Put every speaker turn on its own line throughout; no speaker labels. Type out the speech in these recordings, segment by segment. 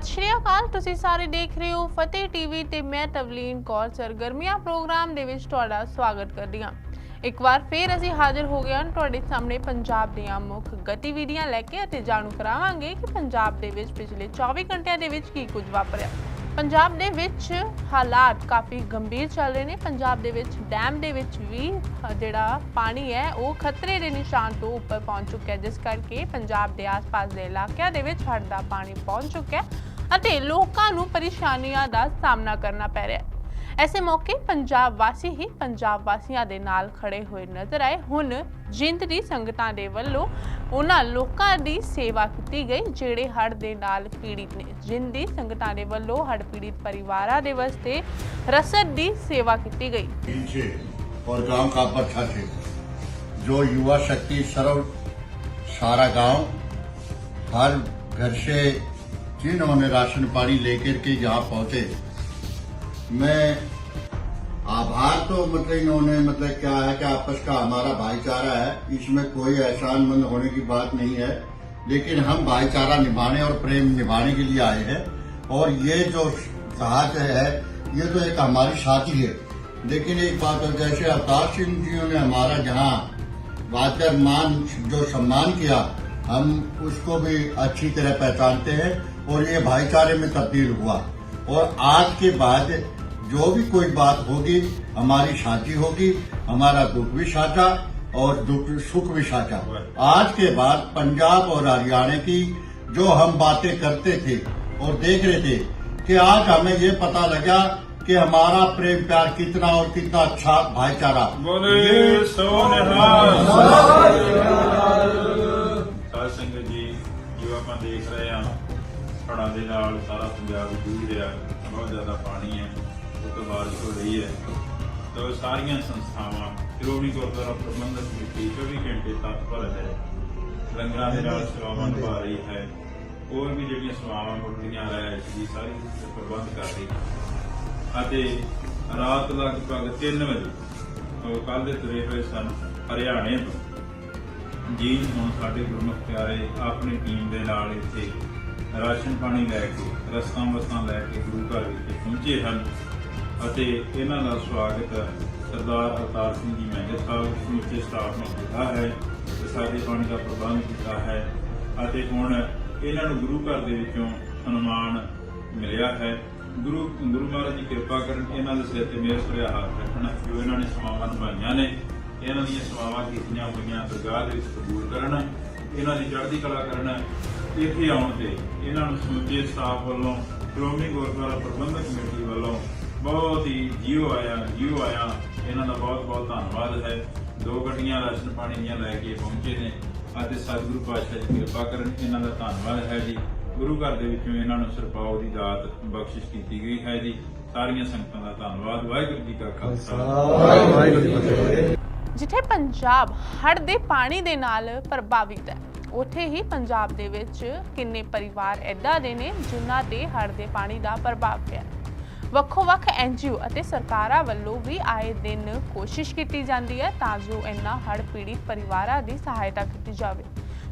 ਸਤਿ ਸ਼੍ਰੀ ਅਕਾਲ, ਤੁਸੀਂ ਸਾਰੇ ਦੇਖ ਰਹੇ ਹੋ ਫਤਿਹ ਟੀਵੀ ਤੇ ਮੈਂ ਤਵਲੀਨ ਕੌਰ ਸਰਗਰਮੀਆਂ ਪ੍ਰੋਗਰਾਮ ਦੇ ਵਿੱਚ ਤੁਹਾਡਾ ਸਵਾਗਤ ਕਰਦੀ ਹਾਂ। ਇੱਕ ਵਾਰ ਫੇਰ ਅਸੀਂ ਹਾਜ਼ਰ ਹੋ ਗਏ ਹਾਂ ਤੁਹਾਡੇ ਸਾਹਮਣੇ ਪੰਜਾਬ ਦੀਆਂ ਮੁੱਖ ਗਤੀਵਿਧੀਆਂ ਲੈ ਕੇ ਅਤੇ ਜਾਣੂ ਕਰਾਵਾਂਗੇ ਕਿ ਪੰਜਾਬ ਦੇ ਵਿੱਚ ਪਿਛਲੇ 24 ਘੰਟਿਆਂ ਦੇ ਵਿੱਚ ਕੀ ਕੁਝ ਵਾਪਰਿਆ। ਪੰਜਾਬ ਦੇ ਵਿੱਚ ਹਾਲਾਤ ਕਾਫੀ ਗੰਭੀਰ ਚੱਲ ਰਹੇ ਨੇ। ਪੰਜਾਬ ਦੇ ਵਿੱਚ ਡੈਮ ਦੇ ਵਿੱਚ ਵੀ ਜਿਹੜਾ ਪਾਣੀ ਹੈ, ਉਹ ਖਤਰੇ ਦੇ ਨਿਸ਼ਾਨ ਤੋਂ ਉੱਪਰ ਪਹੁੰਚ ਚੁੱਕਿਆ ਜਿਸ ਕਰਕੇ ਪੰਜਾਬ ਦੇ ਆਸ-ਪਾਸ ਦੇ ਇਲਾਕਿਆਂ ਦੇ ਵਿੱਚ ਹੜ੍ਹ ਦਾ ਪਾਣੀ ਪਹੁੰਚ ਚੁੱਕਿਆ ਹੈ। ਅਤੇ ਲੋਕਾਂ ਨੂੰ ਪਰੇਸ਼ਾਨੀਆਂ ਦਾ ਸਾਹਮਣਾ ਕਰਨਾ ਪੈ ਰਿਹਾ ਹੈ ਐਸੇ ਮੌਕੇ ਪੰਜਾਬ ਵਾਸੀ ਹੀ ਪੰਜਾਬ ਵਾਸੀਆਂ ਦੇ ਨਾਲ ਖੜੇ ਹੋਏ ਨਜ਼ਰ ਆਏ ਹੁਣ ਜਿੰਦ ਦੀ ਸੰਗਤਾਂ ਦੇ ਵੱਲੋਂ ਉਹਨਾਂ ਲੋਕਾਂ ਦੀ ਸੇਵਾ ਕੀਤੀ ਗਈ ਜਿਹੜੇ ਹੜ੍ਹ ਦੇ ਨਾਲ ਪੀੜਿਤ ਨੇ ਜਿੰਦ ਦੀ ਸੰਗਤਾਂ ਦੇ ਵੱਲੋਂ ਹੜ੍ਹ ਪੀੜਿਤ ਪਰਿਵਾਰਾਂ ਦੇ ਵਾਸਤੇ ਰਸਦ ਦੀ ਸੇਵਾ ਕੀਤੀ ਗਈ
से और गांव का बच्चा थे जो युवा शक्ति सर्व सारा गांव हर घर से जिन्होंने राशन पानी लेकर के यहाँ पहुँचे, मैं आभार तो मतलब इन्होंने मतलब क्या है कि आपस का हमारा भाईचारा है, इसमें कोई एहसान मंद होने की बात नहीं है, लेकिन हम भाईचारा निभाने और प्रेम निभाने के लिए आए हैं, और ये जो साहस है, ये तो एक हमारी साथी है। लेकिन एक बात है जैसे अवतार सिंह जी ने हमारा जहाँ वाकर मान, जो सम्मान किया, हम उसको भी अच्छी तरह पहचानते हैं और ये भाईचारे में तब्दील हुआ और आज के बाद जो भी कोई बात होगी हमारी साझी होगी हमारा दुख भी साझा और दुख सुख भी साझा आज के बाद पंजाब और हरियाणा की जो हम बातें करते थे और देख रहे थे कि आज हमें ये पता लगा कि हमारा प्रेम प्यार कितना और कितना अच्छा भाईचारा
बोले सोने ਹੜ੍ਹਾਂ ਦੇ ਨਾਲ ਸਾਰਾ ਪੰਜਾਬ ਜੂਝ ਰਿਹਾ ਬਹੁਤ ਜ਼ਿਆਦਾ ਪਾਣੀ ਹੈ ਉਹ ਤੋਂ ਬਾਰਿਸ਼ ਹੋ ਰਹੀ ਹੈ। ਤਾਂ ਸਾਰੀਆਂ ਸੰਸਥਾਵਾਂ ਸ਼੍ਰੋਮਣੀ ਗੁਰਦੁਆਰਾ ਪ੍ਰਬੰਧਕ ਕਮੇਟੀ 24 ਘੰਟੇ ਤਤਪਰ ਹੈ। ਲੰਗਰਾਂ ਦੇ ਨਾਲ ਸੇਵਾਵਾਂ ਨਿਭਾ ਰਹੀ ਹੈ। ਹੋਰ ਵੀ ਜਿਹੜੀਆਂ ਸੇਵਾਵਾਂ ਮੁੱਢਲੀਆਂ ਰਹਿ ਦੀ ਸਾਰੀ ਪ੍ਰਬੰਧ ਕਰ ਰਹੀ ਹੈ। ਅਤੇ ਰਾਤ ਲਗਭਗ 3 ਵਜੇ ਉਹ ਕੱਲ ਦੇ ਤੁਰੇ ਹੋਏ ਸਨ ਹਰਿਆਣੇ ਤੋਂ। ਜੀ ਹੁਣ ਸਾਡੇ ਗੁਰਮੁਖ ਪਿਆਰੇ ਆਪਣੀ ਟੀਮ ਦੇ ਨਾਲ ਇੱਥੇ ਰਾਸ਼ਨ ਪਾਣੀ ਲੈ ਕੇ, ਰਸਤਾਂ ਵਸਤਾਂ ਲੈ ਕੇ ਗੁਰੂ ਘਰ ਵਿੱਚ ਪਹੁੰਚੇ ਹਨ ਅਤੇ ਇਹਨਾਂ ਦਾ ਸਵਾਗਤ ਸਰਦਾਰ ਅਵਤਾਰ ਸਿੰਘ ਜੀ ਮਹਿੰਦਰ ਸਾਹਿਬ ਸਮੁੱਚੇ ਸਟਾਫ ਨੇ ਕੀਤਾ ਹੈ ਤੇ ਸਾਡੇ ਪਾਣੀ ਦਾ ਪ੍ਰਬੰਧ ਕੀਤਾ ਹੈ ਅਤੇ ਹੁਣ ਇਹਨਾਂ ਨੂੰ ਗੁਰੂ ਘਰ ਦੇ ਵਿੱਚੋਂ ਸਨਮਾਨ ਮਿਲਿਆ ਹੈ। ਗੁਰੂ ਗੁਰੂ ਮਹਾਰਾਜ ਦੀ ਕਿਰਪਾ ਕਰਨ ਇਹਨਾਂ ਦੇ ਸਿਰ ਤੇ ਮੇਰ ਭਰਿਆ ਹੱਥ ਰੱਖਣ ਜੋ ਇਹਨਾਂ ਨੇ ਸੇਵਾਵਾਂ ਨਿਭਾਈਆਂ ਨੇ। ਇਹਨਾਂ ਦੀਆਂ ਸੇਵਾਵਾਂ ਕੀਤੀਆਂ ਹੋਈਆਂ ਦਰਗਾਹ ਦੇ ਵਿੱਚ ਕਬੂਲ ਕਰਨ ਇਹਨਾਂ ਦੀ ਚੜ੍ਹਦੀ ਕਲਾ ਕਰਨ ਇੱਥੇ ਆਉਣ ਤੇ ਇਹਨਾਂ ਨੂੰ ਸਮੁੱਚੇ ਸਟਾਫ ਵੱਲੋਂ, ਸ਼੍ਰੋਮਣੀ ਗੁਰਦੁਆਰਾ ਪ੍ਰਬੰਧਕ ਕਮੇਟੀ ਵੱਲੋਂ ਬਹੁਤ ਹੀ ਜੀਓ ਆਇਆ ਜੀਓ ਆਇਆ। ਇਹਨਾਂ ਦਾ ਬਹੁਤ ਬਹੁਤ ਧੰਨਵਾਦ ਹੈ। ਦੋ ਗੱਡੀਆਂ, ਰਾਸ਼ਨ ਪਾਣੀ ਦੀਆਂ ਲੈ ਕੇ ਪਹੁੰਚੇ ਨੇ ਅਤੇ ਸਤਿਗੁਰੂ ਪਾਤਸ਼ਾਹ ਜੀ ਕਿਰਪਾ ਕਰਨ ਇਹਨਾਂ ਦਾ ਧੰਨਵਾਦ ਹੈ ਜੀ। ਗੁਰੂ ਘਰ ਦੇ ਵਿੱਚੋਂ ਇਹਨਾਂ ਨੂੰ ਸਰਪਾਉ ਦੀ ਦਾਤ ਬਖਸ਼ਿਸ਼ ਕੀਤੀ ਗਈ ਹੈ ਜੀ। ਸਾਰੀਆਂ ਸੰਗਤਾਂ ਦਾ ਧੰਨਵਾਦ। ਵਾਹਿਗੁਰੂ ਜੀ ਕਾ ਖਾਲਸਾ।
ਵਾਹਿਗੁਰੂ ਜੀ ਜਿੱਥੇ ਪੰਜਾਬ ਹੜ੍ਹ ਦੇ ਪਾਣੀ ਦੇ ਨਾਲ ਪ੍ਰਭਾਵਿਤ ਹੈ। ਉੱਥੇ ਹੀ ਪੰਜਾਬ ਦੇ ਵਿੱਚ ਕਿੰਨੇ ਪਰਿਵਾਰ ਐਦਾਂ ਦੇ ਨੇ ਜਿਨ੍ਹਾਂ ਤੇ ਹੜ੍ਹ ਦੇ ਪਾਣੀ ਦਾ ਪ੍ਰਭਾਵ ਪਿਆ। ਵੱਖੋ-ਵੱਖ ਐਨਜੀਓ ਅਤੇ ਸਰਕਾਰਾਂ ਵੱਲੋਂ ਵੀ ਆਏ ਦਿਨ ਕੋਸ਼ਿਸ਼ ਕੀਤੀ ਜਾਂਦੀ ਹੈ ਤਾਂ ਜੋ ਇਨ੍ਹਾਂ ਹੜ੍ਹ ਪੀੜਿਤ ਪਰਿਵਾਰਾਂ ਦੀ ਸਹਾਇਤਾ ਕੀਤੀ ਜਾਵੇ।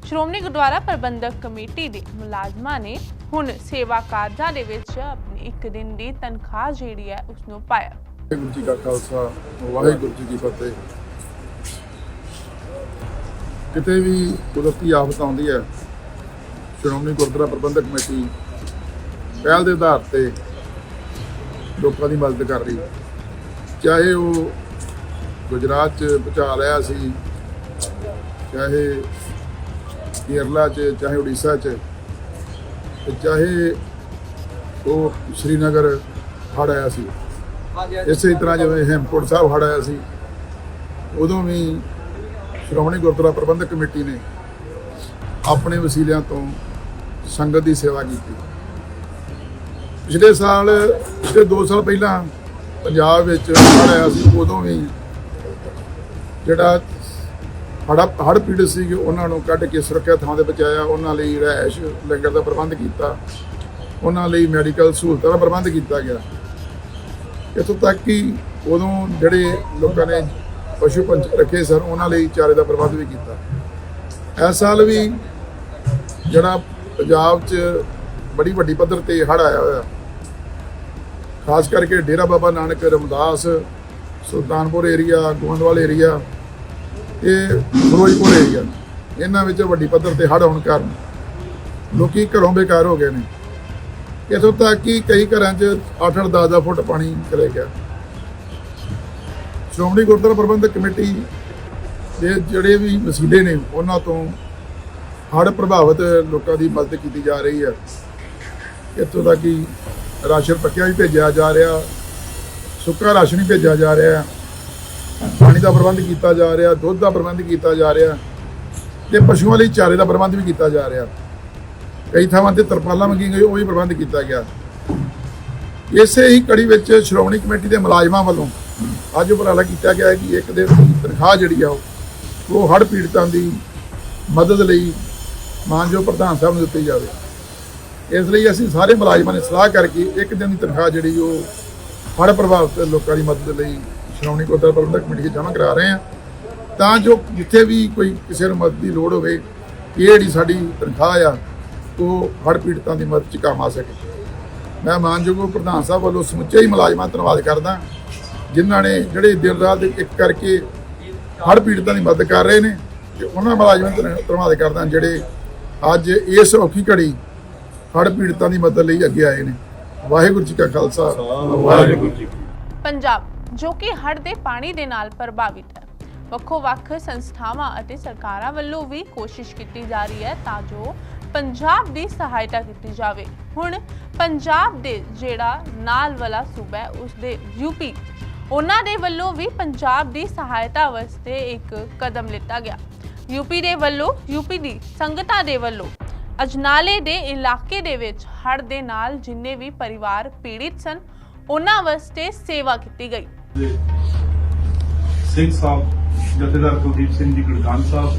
ਸ਼੍ਰੋਮਣੀ ਗੁਰਦੁਆਰਾ ਪ੍ਰਬੰਧਕ ਕਮੇਟੀ ਦੇ ਮੁਲਾਜ਼ਮਾਂ ਨੇ ਹੁਣ ਸੇਵਾ ਕਾਰਜਾਂ ਦੇ ਵਿੱਚ ਆਪਣੀ ਇੱਕ ਦਿਨ ਦੀ ਤਨਖਾਹ ਜਿਹੜੀ ਹੈ ਉਸ ਨੂੰ ਪਾਇਆ।
ਵਾਹਿਗੁਰੂ ਜੀ ਕਾ ਖਾਲਸਾ, ਵਾਹਿਗੁਰੂ ਜੀ ਕੀ ਫਤਿਹ। ਕਿਤੇ ਵੀ ਕੁਦਰਤੀ ਆਫਤ ਆਉਂਦੀ ਹੈ ਸ਼੍ਰੋਮਣੀ ਗੁਰਦੁਆਰਾ ਪ੍ਰਬੰਧਕ ਕਮੇਟੀ ਪਹਿਲ ਦੇ ਆਧਾਰ ਤੇ ਲੋਕਾਂ ਦੀ ਮਦਦ ਕਰ ਰਹੀ ਹੈ। ਚਾਹੇ ਉਹ ਗੁਜਰਾਤ ਚ ਬਚਾ ਰਿਹਾ ਸੀ, ਚਾਹੇ ਕੇਰਲਾ ਚ, ਚਾਹੇ ਉੜੀਸਾ ਚ ਚਾਹੇ ਉਹ ਸ਼੍ਰੀਨਗਰ ਹੜ੍ਹ ਆਇਆ ਸੀ। ਇਸੇ ਤਰ੍ਹਾਂ ਜਿਵੇਂ ਹੇਮਕੋਟ ਸਾਹਿਬ ਹੜ੍ਹ ਆਇਆ ਸੀ, ਉਦੋਂ ਵੀ ਸ਼੍ਰੋਮਣੀ ਗੁਰਦੁਆਰਾ ਪ੍ਰਬੰਧਕ ਕਮੇਟੀ ਨੇ ਆਪਣੇ ਵਸੀਲਿਆਂ ਤੋਂ ਸੰਗਤ ਦੀ ਸੇਵਾ ਕੀਤੀ। ਪਿਛਲੇ ਸਾਲ, ਪਿਛਲੇ 2 ਸਾਲ ਪਹਿਲਾਂ ਪੰਜਾਬ ਵਿੱਚ ਆਇਆ ਸੀ, ਉਦੋਂ ਵੀ ਜਿਹੜਾ ਹੜਾ ਹੜ ਪੀੜਤ ਸੀਗੇ, ਉਹਨਾਂ ਨੂੰ ਕੱਢ ਕੇ ਸੁਰੱਖਿਆ ਥਾਂ ਤੇ ਬਚਾਇਆ ਉਹਨਾਂ ਲਈ ਰਹਿائش ਲੰਗਰ ਦਾ ਪ੍ਰਬੰਧ ਕੀਤਾ। ਉਹਨਾਂ ਲਈ ਮੈਡੀਕਲ ਸਹੂਲਤਾਂ ਦਾ ਪ੍ਰਬੰਧ ਕੀਤਾ ਗਿਆ। ਇਥੋਂ ਤੱਕ ਕਿ ਉਦੋਂ ਜਿਹੜੇ ਲੋਕਾਂ ਨੇ ਪਸ਼ੂ ਪੰਛੀ ਰੱਖੇ ਸਨ, ਉਹਨਾਂ ਲਈ ਚਾਰੇ ਦਾ ਪ੍ਰਬੰਧ ਵੀ ਕੀਤਾ। ਇਸ ਸਾਲ ਵੀ ਜਿਹੜਾ ਪੰਜਾਬ 'ਚ ਬੜੀ ਵੱਡੀ ਪੱਧਰ ਤੇ ਹੜ੍ਹ ਆਇਆ ਹੋਇਆ, ਖਾਸ ਕਰਕੇ ਡੇਰਾ ਬਾਬਾ ਨਾਨਕ, ਰਮਦਾਸ, ਸੁਲਤਾਨਪੁਰ ਏਰੀਆ ਗੋਇੰਦਵਾਲ ਏਰੀਆ ਇਹ ਫਿਰੋਜ਼ਪੁਰ ਏਰੀਆ ਇਹਨਾਂ ਵਿੱਚ ਵੱਡੀ ਪੱਧਰ ਤੇ ਹੜ੍ਹ ਆਉਣ ਕਾਰਨ ਲੋਕੀ ਘਰੋਂ ਬੇਕਾਰ ਹੋ ਗਏ ਨੇ। ਇੱਥੋਂ ਤੱਕ ਕਿ ਕਈ ਘਰਾਂ 'ਚ 8-8 10-10 ਫੁੱਟ ਪਾਣੀ ਚਲੇ ਗਿਆ। ਸ਼੍ਰੋਮਣੀ ਗੁਰਦੁਆਰਾ ਪ੍ਰਬੰਧਕ ਕਮੇਟੀ ਦੇ ਜਿਹੜੇ ਵੀ ਵਸੀਲੇ ਨੇ, ਉਹਨਾਂ ਤੋਂ ਹੜ੍ਹ ਪ੍ਰਭਾਵਿਤ ਲੋਕਾਂ ਦੀ ਮਦਦ ਕੀਤੀ ਜਾ ਰਹੀ ਹੈ। ਇੱਥੋਂ ਤੱਕ ਕਿ ਰਾਸ਼ਨ ਪੱਕਿਆ ਵੀ ਭੇਜਿਆ ਜਾ ਰਿਹਾ, ਸੁੱਕਾ ਰਾਸ਼ਨ ਵੀ ਭੇਜਿਆ ਜਾ ਰਿਹਾ ਪਾਣੀ ਦਾ ਪ੍ਰਬੰਧ ਕੀਤਾ ਜਾ ਰਿਹਾ, ਦੁੱਧ ਦਾ ਪ੍ਰਬੰਧ ਕੀਤਾ ਜਾ ਰਿਹਾ ਤੇ ਪਸ਼ੂਆਂ ਲਈ ਚਾਰੇ ਦਾ ਪ੍ਰਬੰਧ ਵੀ ਕੀਤਾ ਜਾ ਰਿਹਾ। ਕਈ ਥਾਵਾਂ ਤੇ ਤਰਪਾਲਾਂ ਮੰਗੀਆਂ ਗਈਆਂ, ਉਹ ਵੀ ਪ੍ਰਬੰਧ ਕੀਤਾ ਗਿਆ। ਇਸੇ ਹੀ ਕੜੀ ਵਿੱਚ ਸ਼੍ਰੋਮਣੀ ਕਮੇਟੀ ਦੇ ਮੁਲਾਜ਼ਮਾਂ ਵੱਲੋਂ ਅੱਜ ਉਪਰਾਲਾ ਕੀਤਾ ਗਿਆ ਹੈ ਕਿ ਇੱਕ ਦਿਨ ਦੀ ਤਨਖਾਹ ਜਿਹੜੀ ਆ ਉਹ ਉਹ ਹੜ੍ਹ ਪੀੜਤਾਂ ਦੀ ਮਦਦ ਲਈ ਮਾਨਯੋਗ ਪ੍ਰਧਾਨ ਸਾਹਿਬ ਨੂੰ ਦਿੱਤੀ ਜਾਵੇ। ਇਸ ਲਈ ਅਸੀਂ ਸਾਰੇ ਮੁਲਾਜ਼ਮਾਂ ਨੇ ਸਲਾਹ ਕਰਕੇ ਇੱਕ ਦਿਨ ਦੀ ਤਨਖਾਹ ਜਿਹੜੀ ਉਹ ਹੜ੍ਹ ਪ੍ਰਭਾਵਿਤ ਲੋਕਾਂ ਦੀ ਮਦਦ ਲਈ ਸ਼੍ਰੋਮਣੀ ਗੁਰਦੁਆਰਾ ਪ੍ਰਬੰਧਕ ਕਮੇਟੀ 'ਚ ਜਮ੍ਹਾਂ ਕਰਾ ਰਹੇ ਹਾਂ। ਤਾਂ ਜੋ ਜਿੱਥੇ ਵੀ ਕੋਈ ਕਿਸੇ ਨੂੰ ਮਦਦ ਦੀ ਲੋੜ ਹੋਵੇ, ਇਹ ਜਿਹੜੀ ਸਾਡੀ ਤਨਖਾਹ ਆ, ਉਹ ਹੜ੍ਹ ਪੀੜਤਾਂ ਦੀ ਮਦਦ 'ਚ ਕੰਮ ਆ ਸਕੇ। ਮੈਂ ਮਾਨਯੋਗ ਪ੍ਰਧਾਨ ਸਾਹਿਬ ਵੱਲੋਂ ਸਮੁੱਚੇ ਹੀ ਮੁਲਾਜ਼ਮਾਂ ਦਾ ਧੰਨਵਾਦ ਕਰਦਾ। ਜਿਨ੍ਹਾਂ ਨੇ ਜਿਹੜੇ ਦਿਨ ਰਾਤ ਇੱਕ ਕਰਕੇ ਹੜ੍ਹ ਪੀੜਤਾਂ ਦੀ ਮਦਦ ਕਰ ਰਹੇ ਨੇ ਤੇ ਉਹਨਾਂ ਮੁਲਾਜ਼ਮਾਂ ਦਾ ਧੰਨਵਾਦ ਕਰਦਾ ਜਿਹੜੇ ਅੱਜ ਇਸ ਔਖੀ ਘੜੀ ਹੜ੍ਹ ਪੀੜਤਾਂ ਦੀ ਮਦਦ ਲਈ ਅੱਗੇ ਆਏ ਨੇ। ਵਾਹਿਗੁਰੂ ਜੀ ਕਾ ਖਾਲਸਾ। ਵਾਹਿਗੁਰੂ ਜੀ।
ਪੰਜਾਬ ਜੋ ਕਿ ਹੜ੍ਹ ਦੇ ਪਾਣੀ ਦੇ ਨਾਲ ਪ੍ਰਭਾਵਿਤ ਹੈ। ਵੱਖੋ ਵੱਖ ਸੰਸਥਾਵਾਂ ਅਤੇ ਸਰਕਾਰਾਂ ਵੱਲੋਂ ਵੀ ਕੋਸ਼ਿਸ਼ ਕੀਤੀ ਜਾ ਰਹੀ ਹੈ ਤਾਂ ਜੋ ਪੰਜਾਬ ਦੀ ਸਹਾਇਤਾ ਕੀਤੀ ਜਾਵੇ। ਹੁਣ ਪੰਜਾਬ ਦੇ ਜਿਹੜਾ ਨਾਲ ਵਾਲਾ ਸੂਬਾ ਹੈ ਉਸ ਦੇ ਯੂਪੀ ਉਹਨਾਂ ਦੇ ਵੱਲੋਂ ਵੀ ਪੰਜਾਬ ਦੀ ਸਹਾਇਤਾ ਵਾਸਤੇ ਇੱਕ ਕਦਮ ਲਿੱਤਾ ਗਿਆ। ਯੂਪੀ ਦੇ ਵੱਲੋਂ ਯੂਪੀ ਦੀ ਸੰਗਤਾਂ ਦੇ ਵੱਲੋਂ ਅਜਨਾਲੇ ਦੇ ਇਲਾਕੇ ਦੇ ਵਿੱਚ ਹੜ੍ਹ ਦੇ ਨਾਲ ਜਿੰਨੇ ਵੀ ਪਰਿਵਾਰ ਪੀੜਿਤ ਸਨ, ਉਹਨਾਂ ਵਾਸਤੇ ਸੇਵਾ ਕੀਤੀ ਗਈ।
ਸਿੰਘ ਸਾਹਿਬ, ਜਥੇਦਾਰ ਕੁਲਦੀਪ ਸਿੰਘ ਜੀ ਗੜਗਾਨ ਸਾਹਿਬ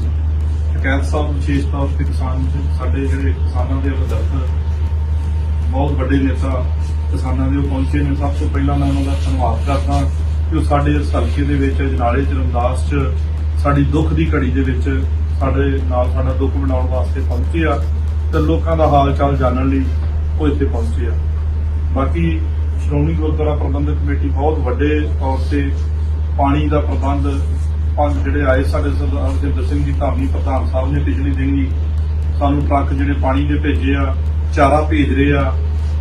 ਸ਼ਿਕਾਇਤ ਸਾਹਿਬ, ਵਿਸ਼ੇਸ਼ ਤੌਰ ਤੇ ਕਿਸਾਨ, ਸਾਡੇ ਜਿਹੜੇ ਕਿਸਾਨਾਂ ਦੇ ਵਿਦਰਥ ਬਹੁਤ ਵੱਡੇ ਨੇਤਾ ਕਿਸਾਨਾਂ ਦੇ ਉਹ ਪਹੁੰਚੇ ਨੇ। ਸਭ ਤੋਂ ਪਹਿਲਾਂ ਮੈਂ ਉਹਨਾਂ ਦਾ ਧੰਨਵਾਦ ਕਰਦਾ ਕਿ ਉਹ ਸਾਡੇ ਇਸ ਹਲਕੇ ਦੇ ਵਿੱਚ ਜਨਾਲੇ ਚ, ਰਮਦਾਸ ਚ, ਸਾਡੀ ਦੁੱਖ ਦੀ ਘੜੀ ਦੇ ਵਿੱਚ ਸਾਡੇ ਨਾਲ ਸਾਡਾ ਦੁੱਖ ਮਨਾਉਣ ਵਾਸਤੇ ਪਹੁੰਚੇ ਆ ਤੇ ਲੋਕਾਂ ਦਾ ਹਾਲ ਚਾਲ ਜਾਣਨ ਲਈ ਉਹ ਇੱਥੇ ਪਹੁੰਚੇ ਆ। ਬਾਕੀ ਸ਼੍ਰੋਮਣੀ ਗੁਰਦੁਆਰਾ ਪ੍ਰਬੰਧਕ ਕਮੇਟੀ ਬਹੁਤ ਵੱਡੇ ਤੌਰ ਤੇ ਪਾਣੀ ਦਾ ਪ੍ਰਬੰਧ, ਪੰਜ ਜਿਹੜੇ ਆਏ ਸਾਡੇ ਸਰਦਾਰ ਹਰਜਿੰਦਰ ਸਿੰਘ ਜੀ, ਧਾਮੀ ਪ੍ਰਧਾਨ ਸਾਹਿਬ ਨੇ ਪਿਛਲੇ ਦਿਨ ਹੀ ਸਾਨੂੰ ਟਰੱਕ ਜਿਹੜੇ ਪਾਣੀ ਦੇ ਭੇਜੇ ਆ ਚਾਰਾ ਭੇਜ ਰਹੇ ਆ,